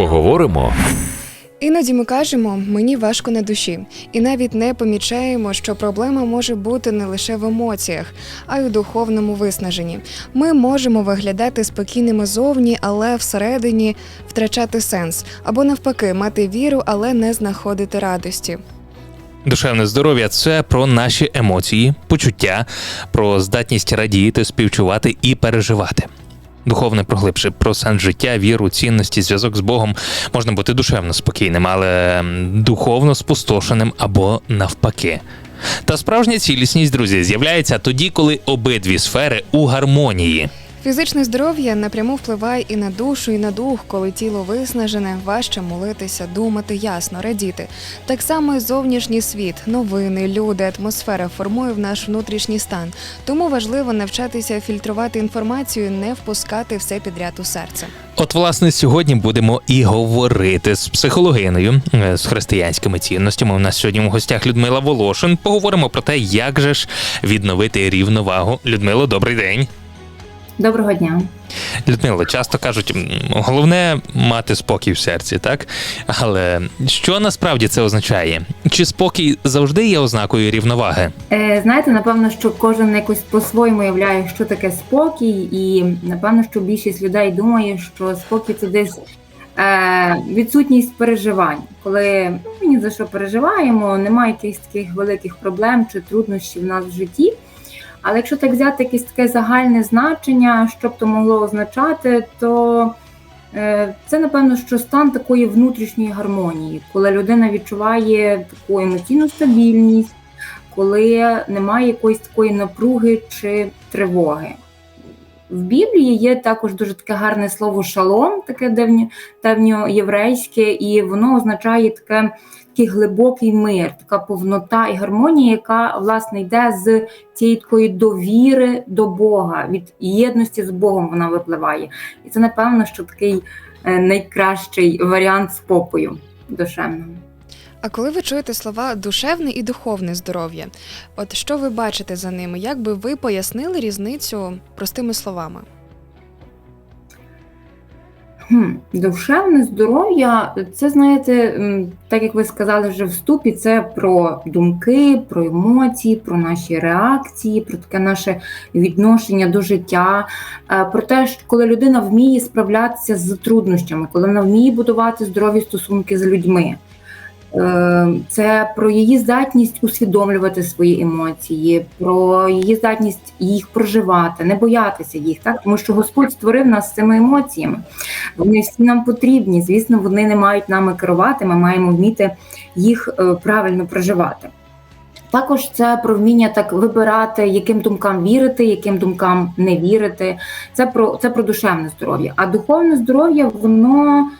Поговоримо Іноді ми кажемо, мені важко на душі, і навіть не помічаємо, що проблема може бути не лише в емоціях, а й у духовному виснаженні. Ми можемо виглядати спокійними зовні, але всередині втрачати сенс, або навпаки, мати віру, але не знаходити радості. Душевне здоров'я це про наші емоції, почуття, про здатність радіти, співчувати і переживати. Духовне проглибше про сенс життя, віру, цінності, зв'язок з Богом можна бути душевно спокійним, але духовно спустошеним або навпаки. Та справжня цілісність, друзі, з'являється тоді, коли обидві сфери у гармонії. Фізичне здоров'я напряму впливає і на душу, і на дух, коли тіло виснажене, важче молитися, думати ясно, радіти. Так само і зовнішній світ, новини, люди, атмосфера формує в наш внутрішній стан. Тому важливо навчатися фільтрувати інформацію, не впускати все підряд у серце. От, власне, сьогодні будемо і говорити з психологиною е, з християнськими цінностями. У нас сьогодні в гостях Людмила Волошин. Поговоримо про те, як же ж відновити рівновагу. Людмило, добрий день. Доброго дня. Людмила, часто кажуть, головне мати спокій в серці, так? Але що насправді це означає? Чи спокій завжди є ознакою рівноваги? Е, знаєте, напевно, що кожен якось по-своєму уявляє, що таке спокій, і напевно, що більшість людей думає, що спокій це десь е, відсутність переживань, коли ну, ні за що переживаємо, немає якихось таких великих проблем чи труднощів в нас в житті. Але якщо так взяти якесь таке загальне значення, що б то могло означати, то е, це напевно, що стан такої внутрішньої гармонії, коли людина відчуває таку емоційну стабільність, коли немає якоїсь такої напруги чи тривоги. В Біблії є також дуже таке гарне слово шалом, таке давньо, давньоєврейське, і воно означає таке, такий глибокий мир, така повнота і гармонія, яка власне йде з цієї такої довіри до Бога, від єдності з Богом вона випливає. І це, напевно, що такий е, найкращий варіант спокою душевного. А коли ви чуєте слова душевне і духовне здоров'я, от що ви бачите за ними? Як би ви пояснили різницю простими словами? Хм, душевне здоров'я, це знаєте, так як ви сказали вже в вступі, це про думки, про емоції, про наші реакції, про таке наше відношення до життя, е, про те, що коли людина вміє справлятися з труднощами, коли вона вміє будувати здорові стосунки з людьми. Е, Це про її здатність усвідомлювати свої емоції, про її здатність їх проживати, не боятися їх, так тому що Господь створив нас з цими емоціями. Вони всі нам потрібні. Звісно, вони не мають нами керувати. Ми маємо вміти їх е, правильно проживати. Також це про вміння так вибирати, яким думкам вірити, яким думкам не вірити. Це про це про душевне здоров'я. А духовне здоров'я воно,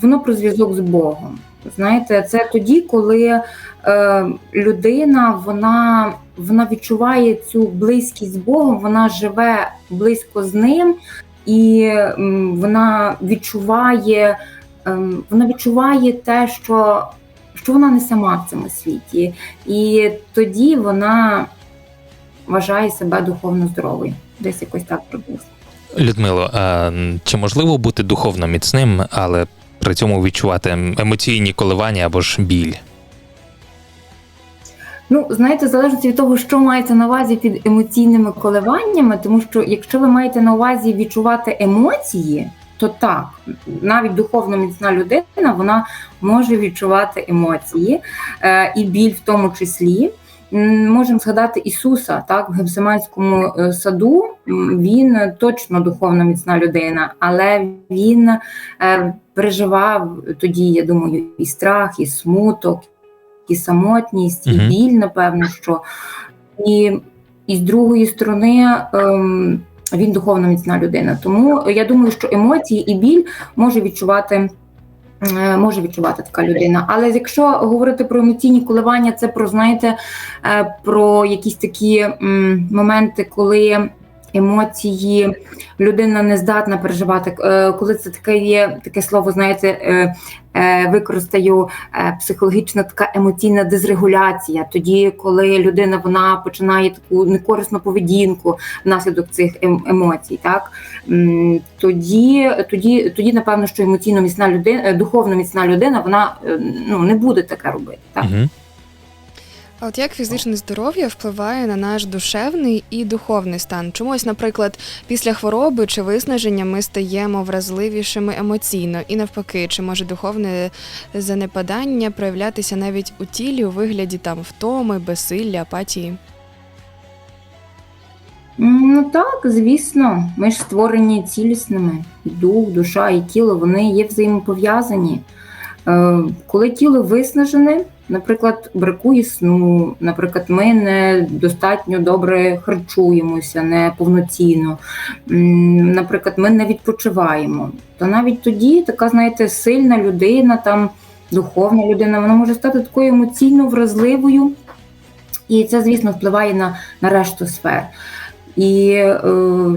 воно про зв'язок з Богом. Знаєте, це тоді, коли е, людина вона, вона відчуває цю близькість з Богом, вона живе близько з ним, і м, вона відчуває, ем, вона відчуває те, що, що вона не сама в цьому світі, і тоді вона вважає себе духовно здоровою. Десь якось так приблизно. Людмило, а чи можливо бути духовно міцним, але при цьому відчувати емоційні коливання або ж біль? Ну, знаєте, залежить від того, що маєте на увазі під емоційними коливаннями, тому що якщо ви маєте на увазі відчувати емоції, то так, навіть духовно міцна людина вона може відчувати емоції е, і біль в тому числі. Можемо згадати Ісуса, так, в Гефсиманському е, саду він точно духовно міцна людина, але він е, переживав тоді, я думаю, і страх, і смуток, і самотність, і біль, напевно, що. І, і з другої сторони, ем, він духовно міцна людина. Тому я думаю, що емоції і біль може відчувати. Е, Може відчувати така людина, але якщо говорити про емоційні коливання, це про знаєте, е, про якісь такі моменти, коли емоції людина не здатна переживати. Е, Коли це таке є таке слово, знаєте, е, е, використаю психологічна така емоційна дезрегуляція. Тоді, коли людина вона починає таку некорисну поведінку внаслідок цих ем- емоцій, так тоді, тоді, тоді напевно, що емоційно міцна людина, духовно міцна людина, вона ну не буде таке робити. Так. Угу. А от як фізичне здоров'я впливає на наш душевний і духовний стан? Чомусь, наприклад, після хвороби чи виснаження ми стаємо вразливішими емоційно, і навпаки, чи може духовне занепадання проявлятися навіть у тілі у вигляді там втоми, безсилля, апатії? Ну так, звісно, ми ж створені цілісними. І дух, душа і тіло вони є взаємопов'язані. Е, Коли тіло виснажене, наприклад, бракує сну, наприклад, ми не достатньо добре харчуємося, не повноцінно, наприклад, ми не відпочиваємо. То навіть тоді така, знаєте, сильна людина, там духовна людина, вона може стати такою емоційно вразливою, і це, звісно, впливає на, на решту сфер. І е,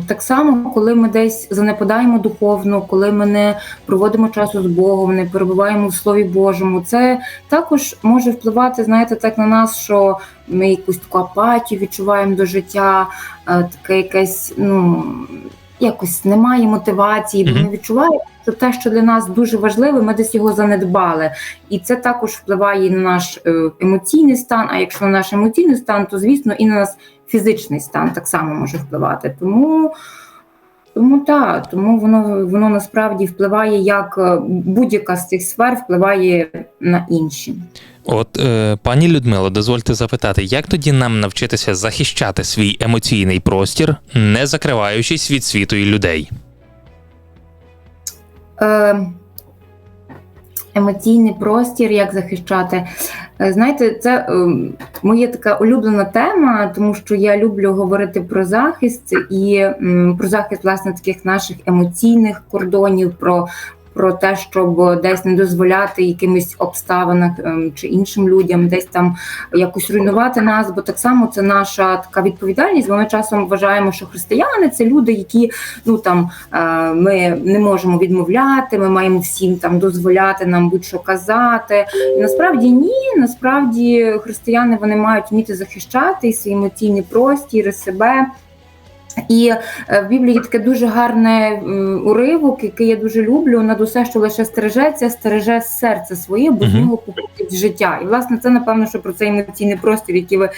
так само, коли ми десь занепадаємо духовно, коли ми не проводимо часу з Богом, не перебуваємо в Слові Божому, це також може впливати, знаєте, так на нас, що ми якусь таку апатію відчуваємо до життя, е, таке якесь, ну якось немає мотивації, бо не ми відчуваємо, що те, що для нас дуже важливе, ми десь його занедбали. І це також впливає на наш е, емоційний стан. А якщо на наш емоційний стан, то звісно і на нас фізичний стан так само може впливати. Тому, тому так, тому воно воно насправді впливає як е, будь-яка з цих сфер впливає на інші. От, е, пані Людмило, дозвольте запитати, як тоді нам навчитися захищати свій емоційний простір, не закриваючись від світу і людей? Е, емоційний простір, як захищати. Е, Знаєте, це е, моя така улюблена тема, тому що я люблю говорити про захист і про захист власне таких наших емоційних кордонів, про, про те, щоб десь не дозволяти якимось обставинах ем, чи іншим людям десь там якось руйнувати нас, бо так само це наша така відповідальність. Бо ми часом вважаємо, що християни це люди, які ну там е, ми не можемо відмовляти, ми маємо всім там дозволяти нам будь-що казати. І насправді ні, насправді християни вони мають вміти захищати свій емоційний простір, себе. І е, в Біблії є таке дуже гарне уривок, який я дуже люблю. Над усе, що лише стережеться, стереже серце своє, бо з нього походить життя. І власне це напевно, що про цей емоційний простір, який ви,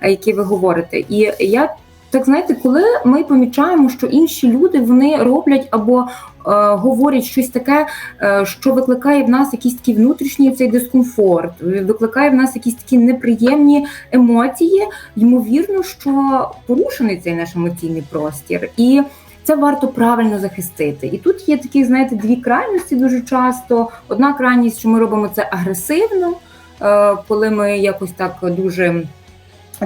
е, який ви говорите. І я так знаєте, коли ми помічаємо, що інші люди вони роблять або говорять щось таке, е, що викликає в нас якийсь такий внутрішній цей дискомфорт, викликає в нас якісь такі неприємні емоції, ймовірно, що порушений цей наш емоційний простір. І це варто правильно захистити. І тут є такі, знаєте, дві крайності дуже часто. Одна крайність, що ми робимо це агресивно, е, коли ми якось так дуже.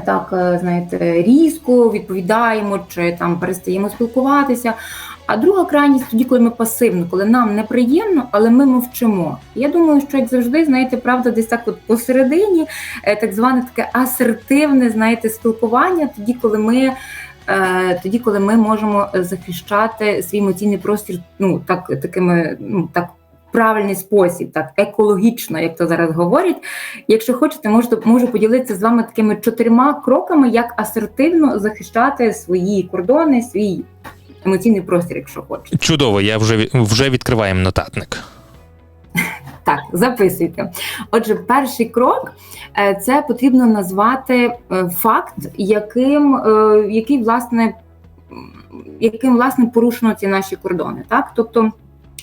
Так, е, знаєте, різко відповідаємо чи там перестаємо спілкуватися. А друга крайність тоді, коли ми пасивно, коли нам неприємно, але ми мовчимо. Я думаю, що як завжди, знаєте, правда, десь так от посередині, е, так зване таке асертивне, знаєте, спілкування, тоді, коли ми. е, Тоді, коли ми можемо захищати свій емоційний простір, ну так такими, ну так правильний спосіб, так екологічно, як то зараз говорять. Якщо хочете, можу, можу поділитися з вами такими чотирма кроками, як асертивно захищати свої кордони, свій емоційний простір, якщо хочете. Чудово, я вже вже відкриваємо нотатник. Так, записуйте. Отже, перший крок е, це потрібно назвати е, факт, яким, е, який власне, яким власне порушено ці наші кордони. Так, тобто.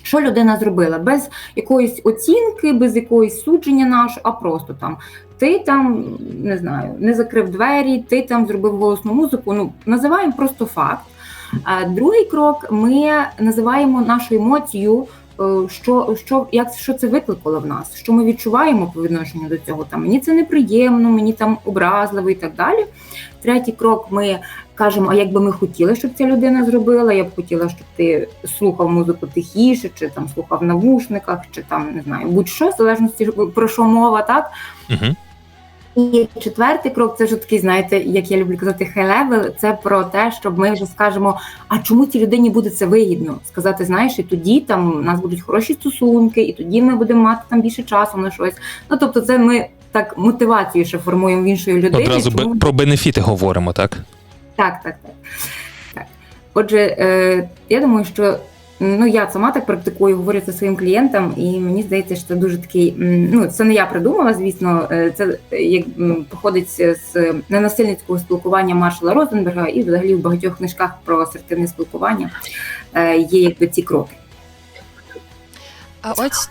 Що людина зробила без якоїсь оцінки, без якоїсь судження нашого, а просто там ти там не знаю, не закрив двері, ти там зробив голосну музику. Ну називаємо просто факт. А другий крок ми називаємо нашу емоцію е, що, що, як, що це викликало в нас, що ми відчуваємо по відношенню до цього. Там мені це неприємно, мені там образливо і так далі. Третій крок ми кажемо, а як би ми хотіли, щоб ця людина зробила. Я б хотіла, щоб ти слухав музику тихіше, чи там слухав в навушниках, чи там не знаю, будь-що, в залежності про що мова, так. Угу. І четвертий крок це вже такий, знаєте, як я люблю казати, хай-левел, це про те, щоб ми вже скажемо, а чому цій людині буде це вигідно? Сказати, знаєш, і тоді там у нас будуть хороші стосунки, і тоді ми будемо мати там більше часу на щось. Ну тобто, це ми так мотивацію ще формуємо в іншої людини. Одразу чому- про бенефіти говоримо, так? так, так, так. так. Отже, е, я думаю, що ну я сама так практикую, говорю це своїм клієнтам, і мені здається, що це дуже такий. Ну, це не я придумала, звісно, е, це е, як походить з ненасильницького спілкування Маршала Розенберга, і взагалі в багатьох книжках про асертивне спілкування е, є якби ці кроки. А ось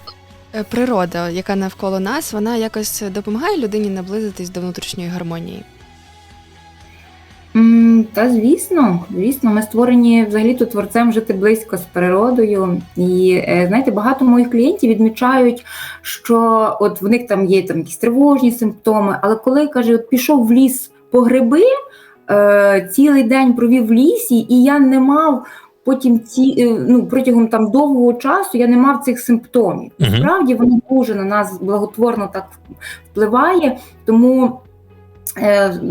е, природа, яка навколо нас, вона якось допомагає людині наблизитись до внутрішньої гармонії. Та звісно, звісно, ми створені взагалі то творцем жити близько з природою. І е, знаєте, багато моїх клієнтів відмічають, що от в них там є там якісь тривожні симптоми, але коли каже, от пішов в ліс по гриби, е, цілий день провів в лісі, і я не мав. Потім ці е, ну протягом там довгого часу я не мав цих симптомів. Насправді воно дуже на нас благотворно так впливає. Тому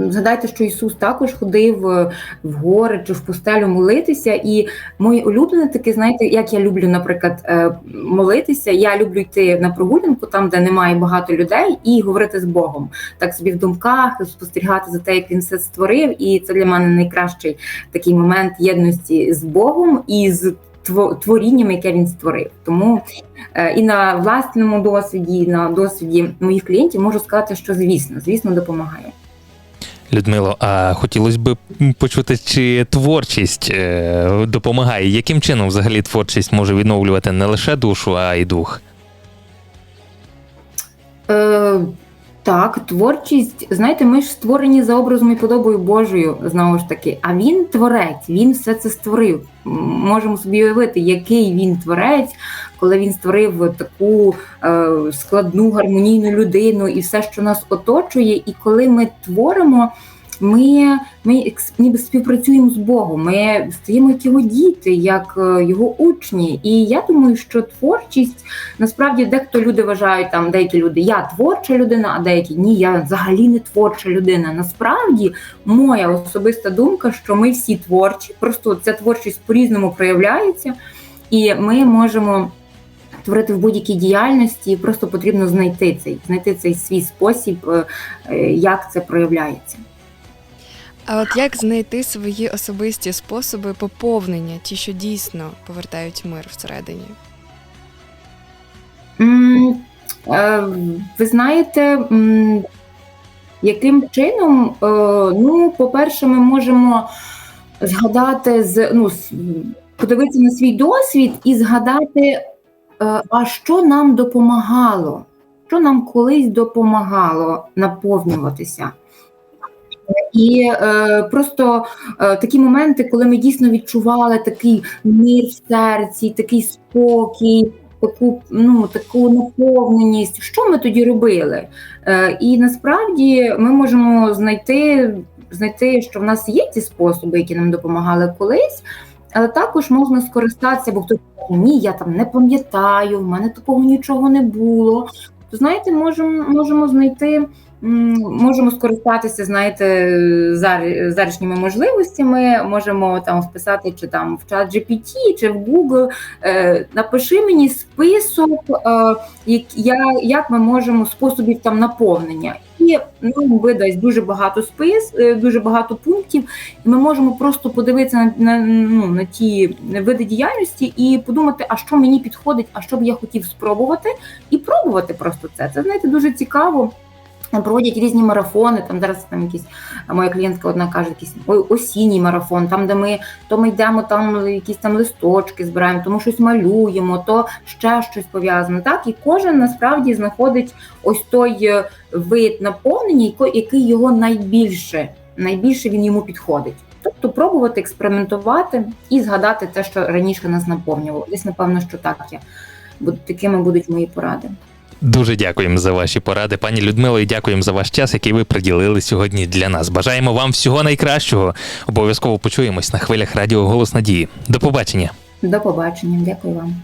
Згадайте, що Ісус також ходив е, в гори чи в пустелю молитися. І моє улюблене таке, знаєте, як я люблю, наприклад, е, молитися. Я люблю йти на прогулянку, там, де немає багато людей, і говорити з Богом. Так собі в думках, спостерігати за те, як він все створив. І це для мене найкращий такий момент єдності з Богом і з тво- творінням, яке він створив. Тому е, і на власному досвіді, і на досвіді моїх клієнтів можу сказати, що звісно, звісно, допомагає. Людмило, а хотілося б почути, чи творчість е, допомагає? Яким чином взагалі творчість може відновлювати не лише душу, а й дух? Так, творчість, знаєте, ми ж створені за образом і подобою Божою, знову ж таки. А він творець, він все це створив. Можемо собі уявити, який він творець, коли він створив таку е, складну гармонійну людину і все, що нас оточує. І коли ми творимо, ми, ми ніби співпрацюємо з Богом. Ми стаємо як його діти, як е, його учні. І я думаю, що творчість насправді дехто люди вважають там деякі люди, я творча людина, а деякі ні, я взагалі не творча людина. Насправді, моя особиста думка, що ми всі творчі, просто ця творчість по-різному проявляється, і ми можемо. Творити в будь-якій діяльності, просто потрібно знайти цей, знайти цей свій спосіб, е, е, як це проявляється. А от як знайти свої особисті способи поповнення, ті, що дійсно повертають мир всередині? Е, Ви знаєте, яким чином? Е, Ну, по-перше, ми можемо згадати ну, подивитися на свій досвід і згадати, е, а що нам допомагало, що нам колись допомагало наповнюватися. І е, просто е, такі моменти, коли ми дійсно відчували такий мир в серці, такий спокій, таку, ну, таку наповненість. Що ми тоді робили? Е, і насправді ми можемо знайти, знайти, що в нас є ці способи, які нам допомагали колись. Але також можна скористатися, бо хтось ні, я там не пам'ятаю, в мене такого нічого не було. То знаєте, можемо, можемо знайти, можемо скористатися, знаєте, зар- зарішніми можливостями, можемо там вписати чи там в чат GPT, чи в Google. Е, напиши мені список, е, як ми можемо способів там наповнення. І нам видасть дуже багато спис, е, дуже багато пунктів, і ми можемо просто подивитися на, на, ну, на ті види діяльності і подумати, а що мені підходить, а що б я хотів спробувати, і пробувати просто це. Це знаєте дуже цікаво. Проводять різні марафони. Там зараз там якісь моя клієнтка одна каже, якийсь осінній марафон, там де ми то ми йдемо, там якісь там листочки збираємо, тому щось малюємо, то ще щось пов'язане. Так і кожен насправді знаходить ось той е, вид наповнення, який його найбільше, найбільше він йому підходить. Тобто пробувати експериментувати і згадати те, що раніше нас наповнювало. Десь напевно, що так є. Такими будуть мої поради. Дуже дякуємо за ваші поради, пані Людмило, і дякуємо за ваш час, який ви приділили сьогодні для нас. Бажаємо вам всього найкращого. Обов'язково почуємось на хвилях радіо Голос Надії. До побачення. До побачення, дякую вам.